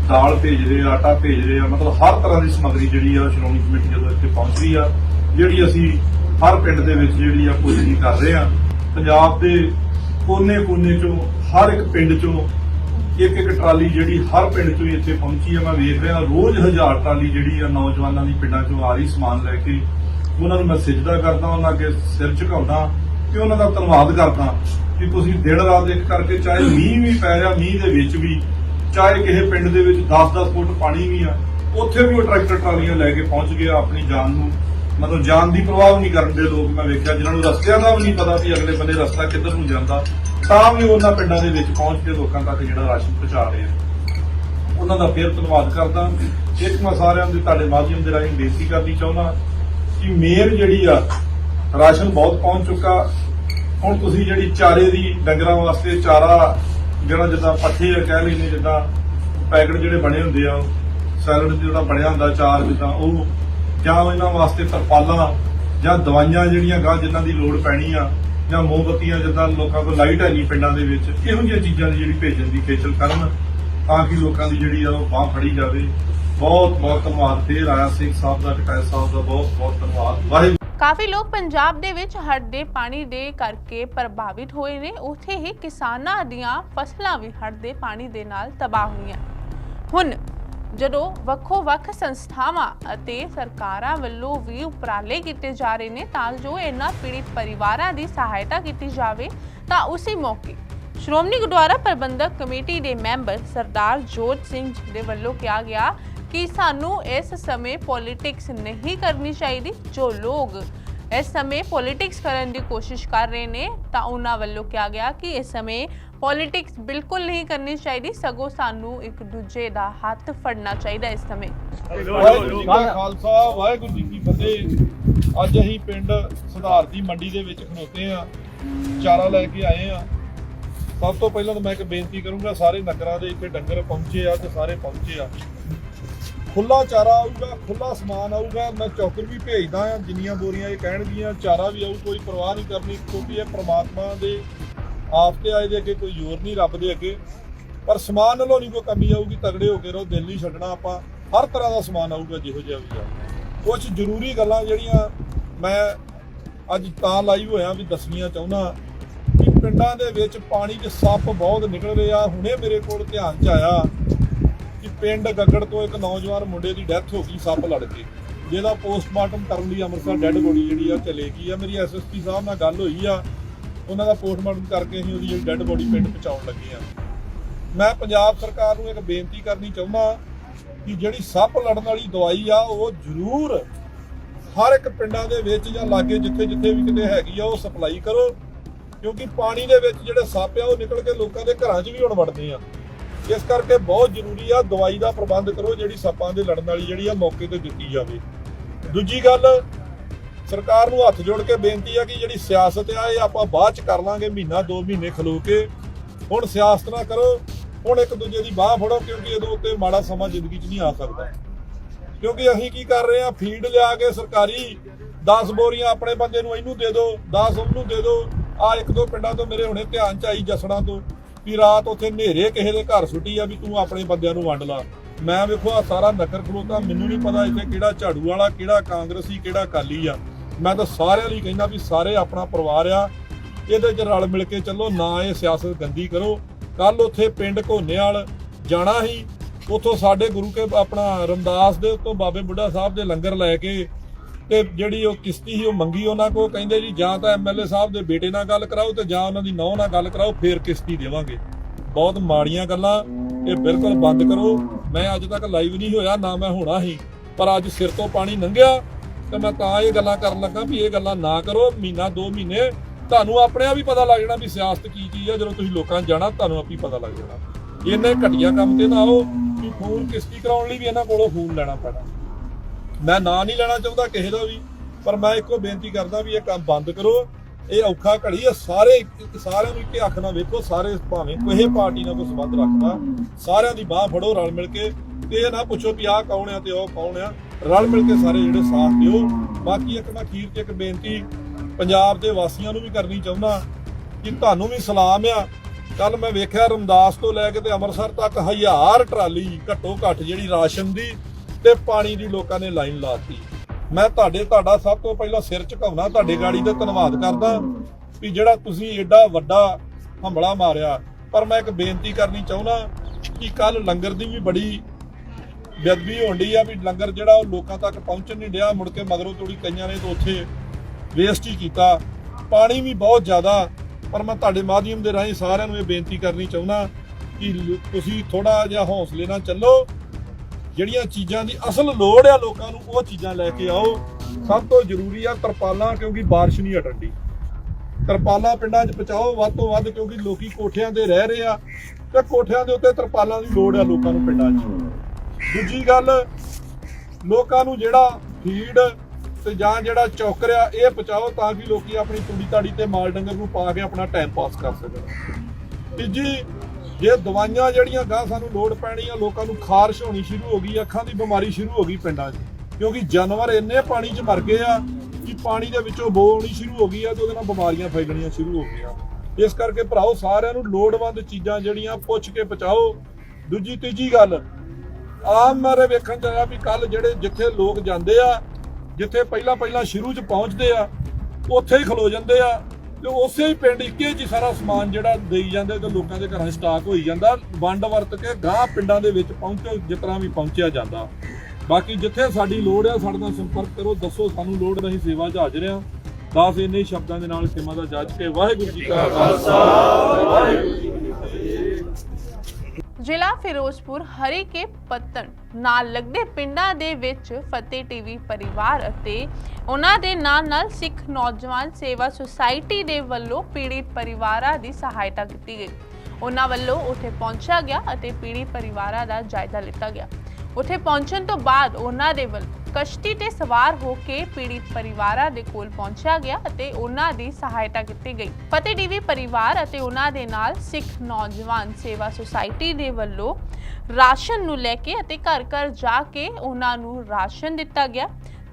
ਦਾਲ ਭੇਜ ਰਹੇ ਆ, ਆਟਾ ਭੇਜ ਰਹੇ ਆ, ਮਤਲਬ ਹਰ ਤਰ੍ਹਾਂ ਦੀ ਸਮੱਗਰੀ ਜਿਹੜੀ ਆ ਸ਼੍ਰੋਮਣੀ ਕਮੇਟੀ ਜਦੋਂ ਇੱਥੇ ਪਹੁੰਚ ਰਹੀ ਆ, ਜਿਹੜੀ ਅਸੀਂ ਹਰ ਪਿੰਡ ਦੇ ਵਿੱਚ ਜਿਹੜੀ ਆ ਪੁੱਜਣੀ ਕਰ ਰਹੇ ਆ, ਪੰਜਾਬ ਦੇ ਕੋਨੇ-ਕੋਨੇ ਚੋਂ, ਹਰ ਇੱਕ ਪਿੰਡ ਚੋਂ ਇੱਕ ਇੱਕ ਟਰਾਲੀ ਜਿਹੜੀ ਹਰ ਪਿੰਡ ਚੋਂ ਹੀ ਇੱਥੇ ਪਹੁੰਚੀ ਹੈ ਮੈਂ ਵੇਖ ਰਿਹਾ, ਰੋਜ਼ ਹਜ਼ਾਰ ਟਰਾਲੀ ਜਿਹੜੀ ਆ ਨੌਜਵਾਨਾਂ ਦੀ ਪਿੰਡਾਂ ਚੋਂ ਆ ਰਹੀ ਸਮਾਨ ਲੈ ਕੇ। ਉਹਨਾਂ ਨੂੰ ਮੈਂ ਸਿਜਦਾ ਕਰਦਾ, ਉਹਨਾਂ ਅੱਗੇ ਸਿਰ ਝੁਕਾਉਂਦਾ। ਕਿ ਉਹਨਾਂ ਦਾ ਧੰਨਵਾਦ ਕਰਦਾ ਕਿ ਤੁਸੀਂ ਦਿਨ ਰਾਤ ਇੱਕ ਕਰਕੇ ਚਾਹੇ ਮੀਂਹ ਵੀ ਪੈ ਰਿਹਾ ਮੀਂਹ ਦੇ ਵਿੱਚ ਵੀ, ਚਾਹੇ ਕਿਸੇ ਪਿੰਡ ਦੇ ਵਿੱਚ 10-10 ਫੁੱਟ ਪਾਣੀ ਵੀ ਆ, ਉੱਥੇ ਵੀ ਉਹ ਟਰੈਕਟਰ ਟਰਾਲੀਆਂ ਲੈ ਕੇ ਪਹੁੰਚ ਗਿਆ ਆਪਣੀ ਜਾਨ ਨੂੰ। ਮਤਲਬ ਜਾਨ ਦੀ ਪਰਵਾਹ ਨਹੀਂ ਕਰਨ ਦੇ ਲੋਕ ਮੈਂ ਵੇਖਿਆ, ਜਿਨ੍ਹਾਂ ਨੂੰ ਰਸਤਿਆਂ ਦਾ ਵੀ ਨਹੀਂ ਪਤਾ ਵੀ ਅਗਲੇ ਬੰਨੇ ਰਸਤਾ ਕਿੱਧਰ ਨੂੰ ਜਾਂਦਾ, ਤਾਂ ਵੀ ਉਹਨਾਂ ਪਿੰਡਾਂ ਦੇ ਵਿੱਚ ਪਹੁੰਚ ਕੇ ਲੋਕਾਂ ਤੱਕ ਜਿਹੜਾ ਰਾਸ਼ਨ ਪਹੁੰਚਾ ਰਹੇ ਆ। ਉਹਨਾਂ ਦਾ ਫਿਰ ਧੰਨਵਾਦ ਕਰਦਾ। ਇੱਕ ਮੈਂ ਸਾਰਿਆਂ ਦੇ ਤੁਹਾਡੇ ਮਾਧਿਅਮ ਦੇ ਰਾਹੀਂ ਬੇਨਤੀ ਕਰਨੀ ਚਾਹੁੰਦਾ ਕਿ ਮੇਰ ਜਿਹੜੀ ਆ ਰਾਸ਼ਨ ਬਹੁਤ ਪਹੁੰਚ ਚੁੱਕਾ। ਹੁਣ ਤੁਸੀਂ ਜਿਹੜੀ ਚਾਰੇ ਦੀ ਡੰਗਰਾਂ ਵਾਸਤੇ ਚਾਰਾ, ਜਿਹੜਾ ਜਿੱਦਾਂ ਪੱਠੇ ਆ, ਕਹਿ ਲੈਨੇ ਜਿੱਦਾਂ ਪੈਕਟ ਜਿਹੜੇ ਬਣੇ ਹੁੰਦੇ ਆ, ਸੈਲਡ ਜਿਹੜਾ ਬਣਿਆ ਹੁੰਦਾ ਚਾਰ ਜਿੱਦਾਂ, ਉਹ ਜਾਂ ਇਹਨਾਂ ਵਾਸਤੇ ਤਰਪਾਲਾਂ ਜਾਂ ਦਵਾਈਆਂ ਜਿਹੜੀਆਂ ਗਾਂ ਜਿਨ੍ਹਾਂ ਦੀ ਲੋੜ ਪੈਣੀ ਆ, ਜਾਂ ਮੋਮਬੱਤੀਆਂ ਜਿੱਦਾਂ ਲੋਕਾਂ ਕੋਲ ਲਾਈਟ ਹੈ ਨਹੀਂ ਪਿੰਡਾਂ ਦੇ ਵਿੱਚ, ਇਹੋ ਜਿਹੀਆਂ ਚੀਜ਼ਾਂ ਦੀ ਜਿਹੜੀ ਭੇਜਣ ਦੀ ਖੇਚਲ ਕਰਨ ਤਾਂ ਕਿ ਲੋਕਾਂ ਦੀ ਜਿਹੜੀ ਆ ਉਹ ਬਾਹ ਫੜੀ ਜਾਵੇ। ਬਹੁਤ ਬਹੁਤ ਧੰਨਵਾਦ। ਫੇਰ ਆਇਆ ਸਿੰਘ ਸਾਹਿਬ ਦਾ ਟਕਾਇਆ ਸਾਹਿਬ ਦਾ ਬਹੁਤ ਬਹੁਤ ਧੰਨਵਾਦ। ਵਾਹਿਗੁਰੂ।
ਕਾਫੀ ਲੋਕ ਪੰਜਾਬ ਦੇ ਵਿੱਚ ਹੜ੍ਹ ਦੇ ਪਾਣੀ ਦੇ ਕਰਕੇ ਪ੍ਰਭਾਵਿਤ ਹੋਏ ਨੇ। ਉੱਥੇ ਹੀ ਕਿਸਾਨਾਂ ਦੀਆਂ ਫਸਲਾਂ ਵੀ ਹੜ੍ਹ ਦੇ ਪਾਣੀ ਦੇ ਨਾਲ ਤਬਾਹ ਹੋਈਆਂ। ਹੁਣ ਜਦੋਂ ਵੱਖੋ ਵੱਖ ਸੰਸਥਾਵਾਂ ਅਤੇ ਸਰਕਾਰਾਂ ਵੱਲੋਂ ਵੀ ਉਪਰਾਲੇ ਕੀਤੇ ਜਾ ਰਹੇ ਨੇ, ਤਾਂ ਜੋ ਇਹਨਾਂ ਪੀੜਿਤ ਪਰਿਵਾਰਾਂ ਦੀ ਸਹਾਇਤਾ ਕੀਤੀ ਜਾਵੇ, ਤਾਂ ਉਸੇ ਮੌਕੇ ਸ਼੍ਰੋਮਣੀ ਗੁਰਦੁਆਰਾ ਪ੍ਰਬੰਧਕ ਕਮੇਟੀ ਦੇ ਮੈਂਬਰ ਸਰਦਾਰ ਜੋਤ ਸਿੰਘ ਜੀ ਦੇ ਵੱਲੋਂ ਕਿਹਾ ਗਿਆ ਕਿ ਸਾਨੂੰ ਇਸ ਸਮੇਂ ਪੋਲਿਟਿਕਸ ਨਹੀਂ ਕਰਨੀ ਚਾਹੀਦੀ, ਜੋ ਲੋਕ ਇਸ ਸਮੇਂ ਪੋਲਿਟਿਕਸ ਕਰਨ ਦੀ ਕੋਸ਼ਿਸ਼ ਕਰ ਰਹੇ ਨੇ, ਤਾਂ ਉਹਨਾਂ ਵੱਲੋਂ ਕਿਹਾ ਗਿਆ ਕਿ ਇਸ ਸਮੇਂ ਪੋਲਿਟਿਕਸ ਬਿਲਕੁਲ ਨਹੀਂ ਕਰਨੀ ਚਾਹੀਦੀ, ਸਗੋਂ ਸਾਨੂੰ ਇੱਕ ਦੂਜੇ ਦਾ ਹੱਥ ਫੜਨਾ ਚਾਹੀਦਾ ਇਸ ਸਮੇਂ।
ਵਾਹਿਗੁਰੂ ਜੀ ਕਾ ਖਾਲਸਾ, ਵਾਹਿਗੁਰੂ ਜੀ ਕੀ ਫਤਿਹ। ਅੱਜ ਅਸੀਂ ਪਿੰਡ ਸੁਧਾਰ ਦੀ ਮੰਡੀ ਦੇ ਵਿੱਚ ਖਲੋਤੇ ਆ ਚਾਰਾ ਲੈ ਕੇ ਆਏ ਆ
ਸਭ ਤੋਂ ਪਹਿਲਾਂ ਤਾਂ ਮੈਂ ਇੱਕ ਬੇਨਤੀ ਕਰੂੰਗਾ, ਸਾਰੇ ਨਗਰਾਂ ਦੇ ਇੱਥੇ ਡੰਗਰ ਪਹੁੰਚੇ ਆ ਤੇ ਸਾਰੇ ਪਹੁੰਚੇ ਆ। ਖੁੱਲਾ ਚਾਰਾ ਆਊਗਾ, ਖੁੱਲਾ ਸਮਾਨ ਆਊਗਾ। ਮੈਂ ਚੌਕਰ ਵੀ ਭੇਜਦਾ ਆ ਜਿੰਨੀਆਂ ਬੋਰੀਆਂ ਇਹ ਕਹਿਣਗੀਆਂ, ਚਾਰਾ ਵੀ ਆਊ, ਕੋਈ ਪਰਵਾਹ ਨਹੀਂ ਕਰਨੀ, ਕਿਉਂਕਿ ਇਹ ਪ੍ਰਮਾਤਮਾ ਦੇ ਆਪ ਤੇ ਆਏ ਦੇ ਅੱਗੇ ਕੋਈ ਜ਼ੋਰ ਨਹੀਂ ਰੱਬ ਦੇ ਅੱਗੇ। ਪਰ ਸਮਾਨ ਨਾਲੋਂ ਨਹੀਂ ਕੋਈ ਕਮੀ ਆਊਗੀ, ਤਗੜੇ ਹੋ ਕੇ ਰਹੋ, ਦਿਲ ਨਹੀਂ ਛੱਡਣਾ ਆਪਾਂ। ਹਰ ਤਰ੍ਹਾਂ ਦਾ ਸਮਾਨ ਆਊਗਾ, ਜਿਹੋ ਜਿਹਾ ਵੀ ਆ। ਕੁਝ ਜ਼ਰੂਰੀ ਗੱਲਾਂ ਜਿਹੜੀਆਂ ਮੈਂ ਅੱਜ ਤਾਂ ਲਾਈਵ ਹੋਇਆ ਵੀ ਦੱਸਣੀਆਂ ਚਾਹੁੰਦਾ ਕਿ ਪਿੰਡਾਂ ਦੇ ਵਿੱਚ ਪਾਣੀ 'ਚ ਸੱਪ ਬਹੁਤ ਨਿਕਲ ਰਿਹਾ, ਹੁਣੇ ਮੇਰੇ ਕੋਲ ਧਿਆਨ 'ਚ ਆਇਆ। ਪਿੰਡ ਗੱਗੜ ਤੋਂ ਇੱਕ ਨੌਜਵਾਨ ਮੁੰਡੇ ਦੀ ਡੈਥ ਹੋ ਗਈ, ਸੱਪ ਲੜ ਕੇ। ਜਿਹਦਾ ਪੋਸਟਮਾਰਟਮ ਕਰਨ ਲਈ ਅੰਮ੍ਰਿਤਸਰ ਡੈੱਡ ਬੋਡੀ ਜਿਹੜੀ ਆ ਚਲੇ ਗਈ ਆ। ਮੇਰੀ ਐਸਐਸਪੀ ਸਾਹਿਬ ਨਾਲ ਗੱਲ ਹੋਈ ਆ। ਉਹਨਾਂ ਦਾ ਪੋਸਟਮਾਰਟਮ ਕਰਕੇ ਅਸੀਂ ਉਹਦੀ ਜਿਹੜੀ ਡੈੱਡ ਬੋਡੀ ਪਿੰਡ ਪਹੁੰਚਾਉਣ ਲੱਗੇ ਆ। ਮੈਂ ਪੰਜਾਬ ਸਰਕਾਰ ਨੂੰ ਇੱਕ ਬੇਨਤੀ ਕਰਨੀ ਚਾਹੁੰਦਾ ਕਿ ਜਿਹੜੀ ਸੱਪ ਲੜਨ ਵਾਲੀ ਦਵਾਈ ਆ, ਉਹ ਜ਼ਰੂਰ ਹਰ ਇੱਕ ਪਿੰਡਾਂ ਦੇ ਵਿੱਚ ਜਾਂ ਲਾਗੇ ਜਿੱਥੇ ਜਿੱਥੇ ਵੀ ਕਿਤੇ ਹੈਗੀ ਆ, ਉਹ ਸਪਲਾਈ ਕਰੋ। ਕਿਉਂਕਿ ਪਾਣੀ ਦੇ ਵਿੱਚ ਜਿਹੜੇ ਸੱਪ ਆ, ਉਹ ਨਿਕਲ ਕੇ ਲੋਕਾਂ ਦੇ ਘਰਾਂ 'ਚ ਵੀ ਹੁਣ ਵੜਦੇ ਆ। ਇਸ ਕਰਕੇ ਬਹੁਤ ਜ਼ਰੂਰੀ ਆ ਦਵਾਈ ਦਾ ਪ੍ਰਬੰਧ ਕਰੋ ਜਿਹੜੀ ਸੱਪਾਂ ਦੇ ਲੜਨ ਵਾਲੀ ਜਿਹੜੀ ਆ ਮੌਕੇ ਤੇ ਦਿੱਤੀ ਜਾਵੇ। ਦੂਜੀ ਗੱਲ, ਸਰਕਾਰ ਨੂੰ ਹੱਥ ਜੋੜ ਕੇ ਬੇਨਤੀ ਆ ਕਿ ਜਿਹੜੀ ਸਿਆਸਤ ਆ, ਇਹ ਆਪਾਂ ਬਾਅਦ ਚ ਕਰ ਲਾਂਗੇ, ਮਹੀਨਾ, ਦੋ ਮਹੀਨੇ ਖਲੋ ਕੇ। ਹੁਣ ਸਿਆਸਤ ਨਾ ਕਰੋ, ਹੁਣ ਇੱਕ ਦੂਜੇ ਦੀ ਬਾਹ ਫੜੋ, ਕਿਉਂਕਿ ਇਹਦੇ ਉੱਤੇ ਮਾੜਾ ਸਮਾਂ ਜ਼ਿੰਦਗੀ 'ਚ ਨਹੀਂ ਆ ਸਕਦਾ। ਕਿਉਂਕਿ ਅਸੀਂ ਕੀ ਕਰ ਰਹੇ ਆ, ਫੀਡ ਲਿਆ ਕੇ ਸਰਕਾਰੀ 10 ਬੋਰੀਆਂ ਆਪਣੇ ਬੰਦੇ ਨੂੰ ਇਹਨੂੰ ਦੇ ਦਿਓ 10 ਉਹਨੂੰ ਦੇ ਦਿਓ। ਆ ਇੱਕ ਦੋ ਪਿੰਡਾਂ ਤੋਂ ਮੇਰੇ ਹੁਣੇ ਧਿਆਨ ਚ ਆਈ ਜਸਣਾ ਤੋਂ। ਵੀ ਰਾਤ ਉੱਥੇ ਹਨੇਰੇ ਕਿਸੇ ਦੇ ਘਰ ਸੁੱਟੀ ਆ ਵੀ ਤੂੰ ਆਪਣੇ ਬੰਦਿਆਂ ਨੂੰ ਵੰਡ ਲਾ। ਮੈਂ ਵੇਖੋ ਆ ਸਾਰਾ ਨਗਰ ਖਲੋਤਾ। ਮੈਨੂੰ ਨਹੀਂ ਪਤਾ ਇੱਥੇ ਕਿਹੜਾ ਝਾੜੂ ਵਾਲਾ, ਕਿਹੜਾ ਕਾਂਗਰਸੀ, ਕਿਹੜਾ ਅਕਾਲੀ ਆ। ਮੈਂ ਤਾਂ ਸਾਰਿਆਂ ਲਈ ਕਹਿੰਦਾ ਵੀ ਸਾਰੇ ਆਪਣਾ ਪਰਿਵਾਰ ਆ। ਇਹਦੇ 'ਚ ਰਲ ਮਿਲ ਕੇ ਚੱਲੋ, ਨਾ ਇਹ ਸਿਆਸਤ ਗੰਦੀ ਕਰੋ। ਕੱਲ ਉੱਥੇ ਪਿੰਡ ਘੋਨੇਵਾਲ ਜਾਣਾ ਹੀ ਉੱਥੋਂ ਸਾਡੇ ਗੁਰੂ ਕੇ ਆਪਣਾ ਰਮਦਾਸ ਦੇ ਤੋਂ ਬਾਬੇ ਬੁੱਢਾ ਸਾਹਿਬ ਦੇ ਲੰਗਰ ਲੈ ਕੇ ਤੇ ਜਿਹੜੀ ਉਹ ਕਿਸ਼ਤੀ ਸੀ, ਉਹ ਮੰਗੀ ਉਹਨਾਂ ਕੋ ਕਹਿੰਦੇ ਜੀ ਜਾਂ ਤਾਂ ਐਮਐਲਏ ਸਾਹਿਬ ਦੇ ਬੇਟੇ ਨਾਲ ਗੱਲ ਕਰਾਓ ਤੇ ਜਾਂ ਉਹਨਾਂ ਦੀ ਨੌਂ ਨਾਲ ਗੱਲ ਕਰਾਓ, ਫੇਰ ਕਿਸ਼ਤੀ ਦੇਵਾਂਗੇ। ਬਹੁਤ ਮਾੜੀਆਂ ਗੱਲਾਂ, ਇਹ ਬਿਲਕੁਲ ਬੰਦ ਕਰੋ। ਮੈਂ ਅੱਜ ਤੱਕ ਲਾਈਵ ਨਹੀਂ ਹੋਇਆ, ਨਾ ਮੈਂ ਹੋਣਾ ਸੀ, ਪਰ ਅੱਜ ਸਿਰ ਤੋਂ ਪਾਣੀ ਲੰਘਿਆ ਤੇ ਮੈਂ ਤਾਂ ਇਹ ਗੱਲਾਂ ਕਰਨ ਲੱਗਾ ਵੀ ਇਹ ਗੱਲਾਂ ਨਾ ਕਰੋ, ਮਹੀਨਾ, ਦੋ ਮਹੀਨੇ, ਤੁਹਾਨੂੰ ਆਪਣੇ ਆਪ ਹੀ ਪਤਾ ਲੱਗ ਜਾਣਾ ਵੀ ਸਿਆਸਤ ਕੀ ਚੀਜ਼ ਆ, ਜਦੋਂ ਤੁਸੀਂ ਲੋਕਾਂ ਜਾਣਾ, ਤੁਹਾਨੂੰ ਆਪ ਹੀ ਪਤਾ ਲੱਗ ਜਾਣਾ। ਇਹਨੇ ਘਟੀਆ ਕੰਮ ਤੇ ਨਾ ਆਓ ਵੀ ਫੋਨ ਕਿਸ਼ਤੀ ਕਰਾਉਣ ਲਈ ਵੀ ਇਹਨਾਂ ਕੋਲੋਂ ਫੋਨ ਲੈਣਾ ਪੈਣਾ। ਮੈਂ ਨਾਂ ਨਹੀਂ ਲੈਣਾ ਚਾਹੁੰਦਾ ਕਿਸੇ ਦਾ ਵੀ, ਪਰ ਮੈਂ ਇੱਕੋ ਬੇਨਤੀ ਕਰਦਾ ਵੀ ਇਹ ਕੰਮ ਬੰਦ ਕਰੋ। ਇਹ ਔਖਾ ਘੜੀ ਆ, ਸਾਰੇ ਸਾਰਿਆਂ ਨੂੰ ਇੱਕੇ ਅੱਖ ਨਾਲ ਵੇਖੋ, ਸਾਰੇ ਭਾਵੇਂ ਕੋਈ ਪਾਰਟੀ ਨਾਲ ਕੋਈ ਸੰਬੰਧ ਰੱਖਦਾ, ਸਾਰਿਆਂ ਦੀ ਬਾਹ ਫੜੋ ਰਲ ਮਿਲ ਕੇ, ਤੇ ਇਹ ਨਾ ਪੁੱਛੋ ਵੀ ਆਹ ਕੌਣ ਆ ਤੇ ਉਹ ਕੌਣ ਆ। ਰਲ ਮਿਲ ਕੇ ਸਾਰੇ ਜਿਹੜੇ ਸਾਥ ਦਿਓ। ਬਾਕੀ ਇੱਕ ਮੈਂ ਅਖੀਰ 'ਚ ਇੱਕ ਬੇਨਤੀ ਪੰਜਾਬ ਦੇ ਵਾਸੀਆਂ ਨੂੰ ਵੀ ਕਰਨੀ ਚਾਹੁੰਦਾ ਕਿ ਤੁਹਾਨੂੰ ਵੀ ਸਲਾਮ ਆ। ਕੱਲ ਮੈਂ ਵੇਖਿਆ ਰਮਦਾਸ ਤੋਂ ਲੈ ਕੇ ਤੇ ਅੰਮ੍ਰਿਤਸਰ ਤੱਕ ਹਜ਼ਾਰ ਟਰਾਲੀ ਘੱਟੋ ਘੱਟ ਜਿਹੜੀ ਰਾਸ਼ਨ ਦੀ ਤੇ ਪਾਣੀ ਦੀ ਲੋਕਾਂ ਨੇ ਲਾਈਨ ਲਾਤੀ। ਮੈਂ ਤੁਹਾਡੇ, ਤੁਹਾਡਾ ਸਭ ਤੋਂ ਪਹਿਲਾਂ ਸਿਰ ਝੁਕਾਉਣਾ, ਤੁਹਾਡੇ ਗਾੜੀ ਦਾ ਧੰਨਵਾਦ ਕਰਦਾ ਵੀ ਜਿਹੜਾ ਤੁਸੀਂ ਏਡਾ ਵੱਡਾ ਹਮਲਾ ਮਾਰਿਆ। ਪਰ ਮੈਂ ਇੱਕ ਬੇਨਤੀ ਕਰਨੀ ਚਾਹੁੰਦਾ ਕਿ ਕੱਲ ਲੰਗਰ ਦੀ ਵੀ ਬੜੀ ਬੇਅਦਬੀ ਹੋਣੀ ਆ ਵੀ ਲੰਗਰ ਜਿਹੜਾ ਉਹ ਲੋਕਾਂ ਤੱਕ ਪਹੁੰਚਣ ਨਹੀਂ ਡਿਆ, ਮੁੜ ਕੇ ਮਗਰੋਂ ਤੋੜੀ ਕਈਆਂ ਨੇ ਤਾਂ ਉੱਥੇ ਵੇਸਟ ਹੀ ਕੀਤਾ। ਪਾਣੀ ਵੀ ਬਹੁਤ ਜ਼ਿਆਦਾ, ਪਰ ਮੈਂ ਤੁਹਾਡੇ ਮਾਧਿਅਮ ਦੇ ਰਾਹੀਂ ਸਾਰਿਆਂ ਨੂੰ ਇਹ ਬੇਨਤੀ ਕਰਨੀ ਚਾਹੁੰਦਾ ਕਿ ਤੁਸੀਂ ਥੋੜਾ ਜਿਹਾ ਹੌਸਲੇ ਨਾਲ ਚੱਲੋ ਜਿਹੜੀਆਂ ਚੀਜ਼ਾਂ ਦੀ ਅਸਲ ਲੋੜ ਆ ਲੋਕਾਂ ਨੂੰ, ਉਹ ਚੀਜ਼ਾਂ ਲੈ ਕੇ ਆਓ। ਸਭ ਤੋਂ ਜ਼ਰੂਰੀ ਆ ਤਰਪਾਲਾਂ, ਕਿਉਂਕਿ ਬਾਰਿਸ਼ ਨਹੀਂ ਹਟਣ ਦੀ ਤਰਪਾਲਾਂ ਪਿੰਡਾਂ 'ਚ ਪਹੁੰਚਾਓ ਵੱਧ ਤੋਂ ਵੱਧ, ਕਿਉਂਕਿ ਲੋਕੀ ਕੋਠਿਆਂ ਤੇ ਰਹਿ ਰਹੇ ਆ ਤੇ ਕੋਠਿਆਂ ਦੇ ਉੱਤੇ ਤਰਪਾਲਾਂ ਦੀ ਲੋੜ ਆ ਲੋਕਾਂ ਨੂੰ ਪਿੰਡਾਂ 'ਚ। ਦੂਜੀ ਗੱਲ, ਲੋਕਾਂ ਨੂੰ ਜਿਹੜਾ ਫੀਡ ਤੇ ਜਾਂ ਜਿਹੜਾ ਚੌਕਰ ਆ, ਇਹ ਪਹੁੰਚਾਓ ਤਾਂ ਕਿ ਲੋਕੀ ਆਪਣੀ ਤੂੜੀ ਤਾੜੀ ਤੇ ਮਾਲ ਡੰਗਰ ਨੂੰ ਪਾ ਕੇ ਆਪਣਾ ਟਾਈਮ ਪਾਸ ਕਰ ਸਕਣ। ਤੀਜੀ ਜੇ ਦਵਾਈਆਂ ਜਿਹੜੀਆਂ ਗਾਂ ਸਾਨੂੰ ਲੋੜ ਪੈਣੀ ਆ ਲੋਕਾਂ ਨੂੰ ਖਾਰਸ਼ ਹੋਣੀ ਸ਼ੁਰੂ ਹੋ ਗਈ, ਅੱਖਾਂ ਦੀ ਬਿਮਾਰੀ ਸ਼ੁਰੂ ਹੋ ਗਈ ਪਿੰਡਾਂ 'ਚ। ਕਿਉਂਕਿ ਜਾਨਵਰ ਇੰਨੇ ਪਾਣੀ 'ਚ ਮਰ ਗਏ ਆ ਕਿ ਪਾਣੀ ਦੇ ਵਿੱਚੋਂ ਬੋ ਆਉਣੀ ਸ਼ੁਰੂ ਹੋ ਗਈ ਆ ਤੇ ਉਹਦੇ ਨਾਲ ਬਿਮਾਰੀਆਂ ਫੈਲਣੀਆਂ ਸ਼ੁਰੂ ਹੋ ਗਈਆਂ। ਇਸ ਕਰਕੇ ਭਰਾਓ, ਸਾਰਿਆਂ ਨੂੰ ਲੋੜਵੰਦ ਚੀਜ਼ਾਂ ਜਿਹੜੀਆਂ ਪੁੱਛ ਕੇ ਪਹੁੰਚਾਓ। ਦੂਜੀ, ਤੀਜੀ ਗੱਲ, ਆਮ ਮਾਰੇ ਵੇਖਣ ਚ ਆਇਆ ਵੀ ਕੱਲ ਜਿਹੜੇ ਜਿੱਥੇ ਲੋਕ ਜਾਂਦੇ ਆ, ਜਿੱਥੇ ਪਹਿਲਾਂ ਪਹਿਲਾਂ ਸ਼ੁਰੂ ਚ ਪਹੁੰਚਦੇ ਆ, ਉੱਥੇ ਹੀ ਖਲੋ ਜਾਂਦੇ ਆ। ਤੇ ਉਸੇ ਹੀ ਪਿੰਡ ਇੱਕੇ ਚ ਹੀ ਸਾਰਾ ਸਮਾਨ ਜਿਹੜਾ ਦੇਈ ਜਾਂਦੇ ਤੇ ਲੋਕਾਂ ਦੇ ਘਰਾਂ ਸਟਾਕ ਹੋਈ ਜਾਂਦਾ। ਵੰਡ ਵਰਤ ਕੇ ਗਾਂ ਪਿੰਡਾਂ ਦੇ ਵਿੱਚ ਪਹੁੰਚੋ, ਜਿਸ ਤਰ੍ਹਾਂ ਵੀ ਪਹੁੰਚਿਆ ਜਾਂਦਾ। ਬਾਕੀ ਜਿੱਥੇ ਸਾਡੀ ਲੋੜ ਆ, ਸਾਡੇ ਨਾਲ ਸੰਪਰਕ ਕਰੋ, ਦੱਸੋ ਸਾਨੂੰ ਲੋੜ ਨਹੀਂ ਸੇਵਾ 'ਚ ਹਾਜ਼ਰ ਆ। ਦਾਸ ਇੰਨੇ ਹੀ ਸ਼ਬਦਾਂ ਦੇ ਨਾਲ ਸੇਵਾ ਦਾ ਜੱਜ ਕੇ ਵਾਹਿਗੁਰੂ ਜੀ ਕਾ ਖਾਲਸਾ। ਵਾਹਿਗੁਰੂ ਜੀ
ਜ਼ਿਲ੍ਹਾ ਫਿਰੋਜ਼ਪੁਰ ਹਰੀ ਕੇ ਪੱਤਣ ਨਾਲ ਲੱਗਦੇ ਪਿੰਡਾਂ ਦੇ ਵਿੱਚ ਫਤਿਹ ਟੀਵੀ ਪਰਿਵਾਰ ਅਤੇ ਉਹਨਾਂ ਦੇ ਨਾਲ ਨਾਲ ਸਿੱਖ ਨੌਜਵਾਨ ਸੇਵਾ ਸੁਸਾਇਟੀ ਦੇ ਵੱਲੋਂ ਪੀੜਿਤ ਪਰਿਵਾਰਾਂ ਦੀ ਸਹਾਇਤਾ ਕੀਤੀ ਗਈ। ਉਹਨਾਂ ਵੱਲੋਂ ਉੱਥੇ ਪਹੁੰਚਿਆ ਗਿਆ ਅਤੇ ਪੀੜਿਤ ਪਰਿਵਾਰਾਂ ਦਾ ਜਾਇਜ਼ਾ ਲਿੱਤਾ ਗਿਆ। ਉੱਥੇ ਪਹੁੰਚਣ ਤੋਂ ਬਾਅਦ ਉਹਨਾਂ ਦੇ ਵੱਲੋਂ ਕਸ਼ਤੀ ਤੇ ਸਵਾਰ ਹੋ ਕੇ ਪੀੜਿਤ ਪਰਿਵਾਰਾਂ ਦੇ ਕੋਲ ਪਹੁੰਚਿਆ ਗਿਆ ਅਤੇ ਉਹਨਾਂ ਦੀ ਸਹਾਇਤਾ ਕੀਤੀ ਗਈ। ਫਤਿਹ ਟੀਵੀ ਪਰਿਵਾਰ ਅਤੇ ਉਹਨਾਂ ਦੇ ਨਾਲ ਸਿੱਖ ਨੌਜਵਾਨ ਸੇਵਾ ਸੁਸਾਇਟੀ ਦੇ ਵੱਲੋਂ ਰਾਸ਼ਨ ਨੂੰ ਲੈ ਕੇ ਅਤੇ ਘਰ ਘਰ ਜਾ ਕੇ ਉਹਨਾਂ ਨੂੰ ਰਾਸ਼ਨ ਦਿੱਤਾ ਗਿਆ।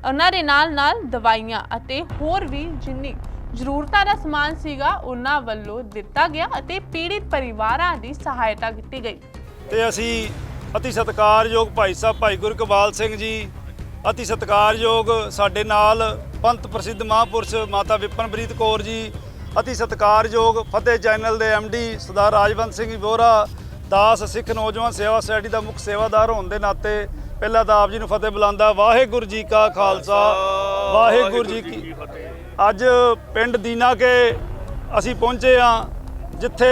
ਉਹਨਾਂ ਦੇ ਨਾਲ ਨਾਲ ਦਵਾਈਆਂ ਅਤੇ ਹੋਰ ਵੀ ਜਿੰਨੀ ਜ਼ਰੂਰਤਾਂ ਦਾ ਸਮਾਨ ਸੀਗਾ, ਉਹਨਾਂ ਵੱਲੋਂ ਦਿੱਤਾ ਗਿਆ ਅਤੇ ਪੀੜਿਤ ਪਰਿਵਾਰਾਂ ਦੀ ਸਹਾਇਤਾ ਕੀਤੀ ਗਈ।
ਤੇ ਅਸੀਂ ਅਤੀ ਸਤਿਕਾਰਯੋਗ ਭਾਈ ਸਾਹਿਬ ਭਾਈ ਗੁਰਕਬਾਲ ਸਿੰਘ ਜੀ ਅਤੀ ਸਤਿਕਾਰਯੋਗ ਸਾਡੇ ਨਾਲ ਪੰਥ ਪ੍ਰਸਿੱਧ ਮਹਾਂਪੁਰਸ਼ ਮਾਤਾ ਵਿਪਨਪ੍ਰੀਤ ਕੌਰ ਜੀ ਅਤੀ ਸਤਿਕਾਰਯੋਗ ਫਤਿਹ ਚੈਨਲ ਦੇ ਡੀ ਸਰਦਾਰ ਰਾਜਵੰਤ ਸਿੰਘ ਬੋਰਾ ਦਾਸ ਸਿੱਖ ਨੌਜਵਾਨ ਸੇਵਾ ਸੁਸਾਇਟੀ ਦਾ ਮੁੱਖ ਸੇਵਾਦਾਰ ਹੋਣ ਦੇ ਨਾਤੇ ਪਹਿਲਾਂ ਤਾਂ ਆਪ ਜੀ ਨੂੰ ਫਤਿਹ ਬੁਲਾਉਂਦਾ ਵਾਹਿਗੁਰੂ ਜੀ ਕਾ ਖਾਲਸਾ ਵਾਹਿਗੁਰੂ ਜੀ ਕੀ ਅੱਜ ਪਿੰਡ ਦੀਨਾ ਕੇ ਅਸੀਂ ਪਹੁੰਚੇ ਆ ਜਿੱਥੇ